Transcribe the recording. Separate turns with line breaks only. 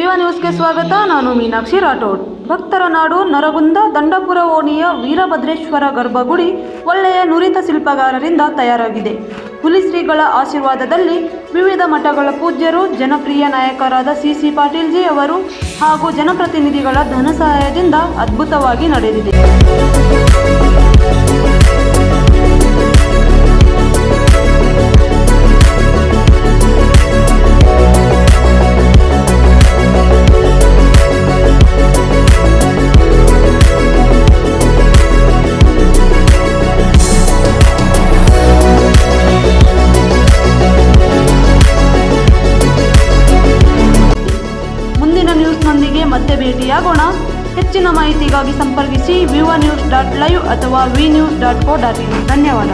ವಿವ ನ್ಯೂಸ್ಗೆ ಸ್ವಾಗತ. ನಾನು ಮೀನಾಕ್ಷಿ ರಾಠೋಡ್. ಭಕ್ತರ ನಾಡು ನರಗುಂದ ದಂಡಪುರ ಓಣಿಯ ವೀರಭದ್ರೇಶ್ವರ ಗರ್ಭಗುಡಿ ಒಳ್ಳೆಯ ನುರಿತ ಶಿಲ್ಪಗಾರರಿಂದ ತಯಾರಾಗಿದೆ. ಹುಲಿ ಶ್ರೀಗಳ ಆಶೀರ್ವಾದದಲ್ಲಿ ವಿವಿಧ ಮಠಗಳ ಪೂಜ್ಯರು, ಜನಪ್ರಿಯ ನಾಯಕರಾದ ಸಿ ಸಿ ಪಾಟೀಲ್ಜಿ ಅವರು ಹಾಗೂ ಜನಪ್ರತಿನಿಧಿಗಳ ಧನ ಸಹಾಯದಿಂದ ಅದ್ಭುತವಾಗಿ ನಡೆದಿದೆ. ಮತ್ತೆ ಭೇಟಿಯಾಗೋಣ. ಹೆಚ್ಚಿನ ಮಾಹಿತಿಗಾಗಿ ಸಂಪರ್ಕಿಸಿ ವಿವ ನ್ಯೂಸ್ ಡಾಟ್ ಲೈವ್ ಅಥವಾ V news dot co dot in. ಧನ್ಯವಾದ.